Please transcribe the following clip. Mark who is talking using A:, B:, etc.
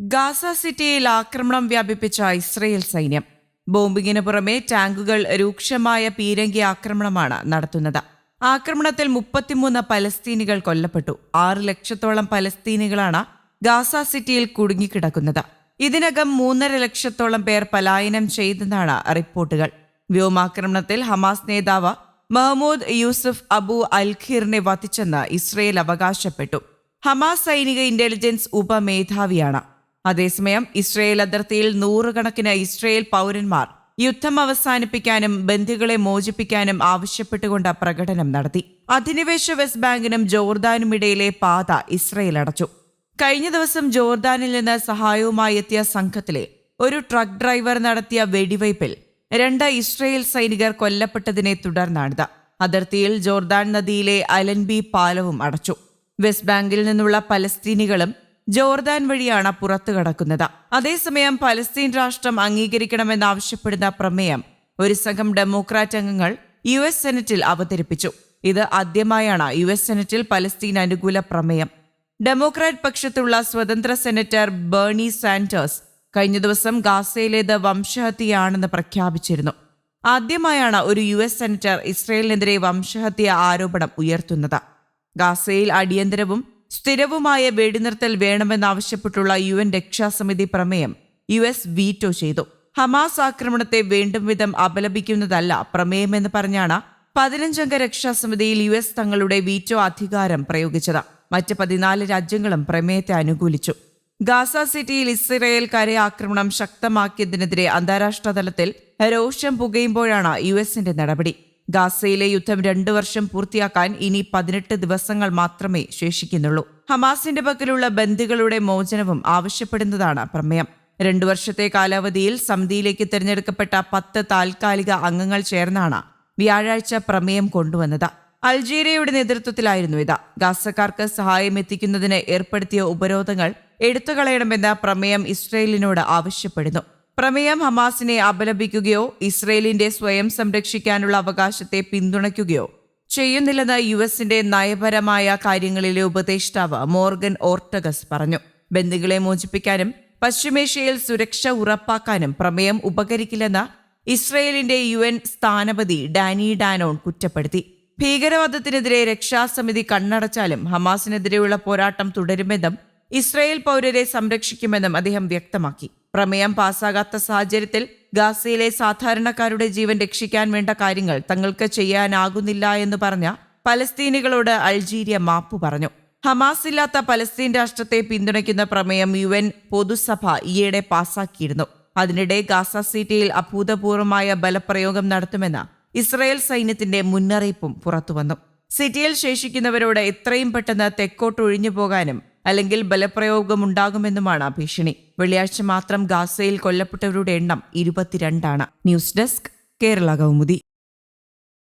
A: Gaza സിറ്റിയിൽ ആക്രമണം വ്യാപിപ്പിച്ച Israel സൈന്യം. ബോംബിങ്ങിന് പുറമെ ടാങ്കുകൾ രൂക്ഷമായ പീരങ്കി ആക്രമണമാണ് നടത്തുന്നത്. ആക്രമണത്തിൽ മുപ്പത്തിമൂന്ന് പലസ്തീനികൾ കൊല്ലപ്പെട്ടു. ആറ് ലക്ഷത്തോളം പലസ്തീനികളാണ് ഗാസ സിറ്റിയിൽ കുടുങ്ങിക്കിടക്കുന്നത്. ഇതിനകം മൂന്നര ലക്ഷത്തോളം പേർ പലായനം ചെയ്തെന്നാണ് റിപ്പോർട്ടുകൾ. വ്യോമാക്രമണത്തിൽ ഹമാസ് നേതാവ് മഹ്മൂദ് യൂസുഫ് അബു അൽഖീറിനെ വധിച്ചെന്ന് ഇസ്രയേൽ അവകാശപ്പെട്ടു. ഹമാസ് സൈനിക ഇന്റലിജൻസ് ഉപമേധാവിയാണ്. അതേസമയം ഇസ്രയേൽ അതിർത്തിയിൽ നൂറുകണക്കിന് ഇസ്രയേൽ പൗരന്മാർ യുദ്ധം അവസാനിപ്പിക്കാനും ബന്ധികളെ മോചിപ്പിക്കാനും ആവശ്യപ്പെട്ടുകൊണ്ട് പ്രകടനം നടത്തി. അധിനിവേശ വെസ്റ്റ് ബാങ്കിനും ജോർദാനും ഇടയിലെ പാത ഇസ്രയേൽ അടച്ചു. കഴിഞ്ഞ ദിവസം ജോർദാനിൽ നിന്ന് സഹായവുമായി എത്തിയ സംഘത്തിലെ ഒരു ട്രക്ക് ഡ്രൈവർ നടത്തിയ വെടിവയ്പിൽ രണ്ട് ഇസ്രയേൽ സൈനികർ കൊല്ലപ്പെട്ടതിനെ തുടർന്നാണിത്. അതിർത്തിയിൽ ജോർദാൻ നദിയിലെ അലൻബി പാലവും അടച്ചു. വെസ്റ്റ് ബാങ്കിൽ നിന്നുള്ള പലസ്തീനികളും ജോർദാൻ വഴിയാണ് പുറത്തു കടക്കുന്നത്. അതേസമയം പലസ്തീൻ രാഷ്ട്രം അംഗീകരിക്കണമെന്നാവശ്യപ്പെടുന്ന പ്രമേയം ഒരു സംഘം ഡെമോക്രാറ്റ് അംഗങ്ങൾ യു എസ് സെനറ്റിൽ അവതരിപ്പിച്ചു. ഇത് ആദ്യമായാണ് യു എസ് സെനറ്റിൽ പലസ്തീൻ അനുകൂല പ്രമേയം. ഡെമോക്രാറ്റ് പക്ഷത്തുള്ള സ്വതന്ത്ര സെനറ്റർ ബേണി സാന്റേഴ്സ് കഴിഞ്ഞ ദിവസം ഗാസയിലേത് വംശഹത്യയാണെന്ന് പ്രഖ്യാപിച്ചിരുന്നു. ആദ്യമായാണ് ഒരു യു എസ് സെനറ്റർ ഇസ്രയേലിനെതിരെ വംശഹത്യ ആരോപണം ഉയർത്തുന്നത്. ഗാസയിൽ അടിയന്തരവും സ്ഥിരവുമായ വെടിനിർത്തൽ വേണമെന്നാവശ്യപ്പെട്ടുള്ള യു എൻ രക്ഷാസമിതി പ്രമേയം യു എസ് വീറ്റോ ചെയ്തു. ഹമാസ് ആക്രമണത്തെ വേണ്ടും വിധം അപലപിക്കുന്നതല്ല പ്രമേയമെന്ന് പറഞ്ഞാണ് പതിനഞ്ചംഗ രക്ഷാസമിതിയിൽ യു എസ് തങ്ങളുടെ വീറ്റോ അധികാരം പ്രയോഗിച്ചത്. മറ്റ് പതിനാല് രാജ്യങ്ങളും പ്രമേയത്തെ അനുകൂലിച്ചു. ഗാസ സിറ്റിയിൽ ഇസ്രയേൽ കരയാക്രമണം ശക്തമാക്കിയതിനെതിരെ അന്താരാഷ്ട്ര തലത്തിൽ രോഷം പുകയുമ്പോഴാണ് യു എസിന്റെ നടപടി. ഗാസയിലെ യുദ്ധം രണ്ടു വർഷം പൂർത്തിയാക്കാൻ ഇനി പതിനെട്ട് ദിവസങ്ങൾ മാത്രമേ ശേഷിക്കുന്നുള്ളൂ. ഹമാസിന്റെ പക്കലുള്ള ബന്ദികളുടെ മോചനവും ആവശ്യപ്പെടുന്നതാണ് പ്രമേയം. രണ്ടു വർഷത്തെ കാലാവധിയിൽ സമിതിയിലേക്ക് തിരഞ്ഞെടുക്കപ്പെട്ട പത്ത് താൽക്കാലിക അംഗങ്ങൾ ചേർന്നാണ് വ്യാഴാഴ്ച പ്രമേയം കൊണ്ടുവന്നത്. അൾജീരിയയുടെ നേതൃത്വത്തിലായിരുന്നു ഇത്. ഗാസക്കാർക്ക് സഹായം എത്തിക്കുന്നതിന് ഏർപ്പെടുത്തിയ ഉപരോധങ്ങൾ എടുത്തുകളയണമെന്ന് പ്രമേയം ഇസ്രയേലിനോട് ആവശ്യപ്പെടുന്നു. പ്രമേയം ഹമാസിനെ അപലപിക്കുകയോ ഇസ്രയേലിന്റെ സ്വയം സംരക്ഷിക്കാനുള്ള അവകാശത്തെ പിന്തുണയ്ക്കുകയോ ചെയ്യുന്നില്ലെന്ന് യു എസിന്റെ നയപരമായ കാര്യങ്ങളിലെ ഉപദേഷ്ടാവ് മോർഗൻ ഓർട്ടഗസ് പറഞ്ഞു. ബന്ദികളെ മോചിപ്പിക്കാനും പശ്ചിമേഷ്യയിൽ സുരക്ഷ ഉറപ്പാക്കാനും പ്രമേയം ഉപകരിക്കില്ലെന്ന് ഇസ്രയേലിന്റെ യു എൻ സ്ഥാനപതി ഡാനി ഡാനോൺ കുറ്റപ്പെടുത്തി. ഭീകരവാദത്തിനെതിരെ രക്ഷാസമിതി കണ്ണടച്ചാലും ഹമാസിനെതിരെയുള്ള പോരാട്ടം തുടരുമെന്നും ഇസ്രായേൽ പൗരരെ സംരക്ഷിക്കുമെന്നും അദ്ദേഹം വ്യക്തമാക്കി. പ്രമേയം പാസ്സാകാത്ത സാഹചര്യത്തിൽ ഗാസയിലെ സാധാരണക്കാരുടെ ജീവൻ രക്ഷിക്കാൻ വേണ്ട കാര്യങ്ങൾ തങ്ങൾക്ക് ചെയ്യാനാകുന്നില്ല എന്ന് പറഞ്ഞ പലസ്തീനികളോട് അൾജീരിയ മാപ്പ് പറഞ്ഞു. ഹമാസ് ഇല്ലാത്ത പലസ്തീൻ രാഷ്ട്രത്തെ പിന്തുണയ്ക്കുന്ന പ്രമേയം യു എൻ പൊതുസഭ ഈയിടെ പാസാക്കിയിരുന്നു അതിനിടെ ഗാസ സിറ്റിയിൽ അഭൂതപൂർവമായ ബലപ്രയോഗം നടത്തുമെന്ന ഇസ്രായേൽ സൈന്യത്തിന്റെ മുന്നറിയിപ്പും പുറത്തുവന്നു. സിറ്റിയിൽ ശേഷിക്കുന്നവരോട് എത്രയും പെട്ടെന്ന് തെക്കോട്ട് ഒഴിഞ്ഞു പോകാനും അല്ലെങ്കിൽ ബലപ്രയോഗമുണ്ടാകുമെന്നുമാണ് ഭീഷണി. വെള്ളിയാഴ്ച മാത്രം ഗാസയിൽ കൊല്ലപ്പെട്ടവരുടെ എണ്ണം ഇരുപത്തിരണ്ടാണ്. News desk Kerala Kaumudi.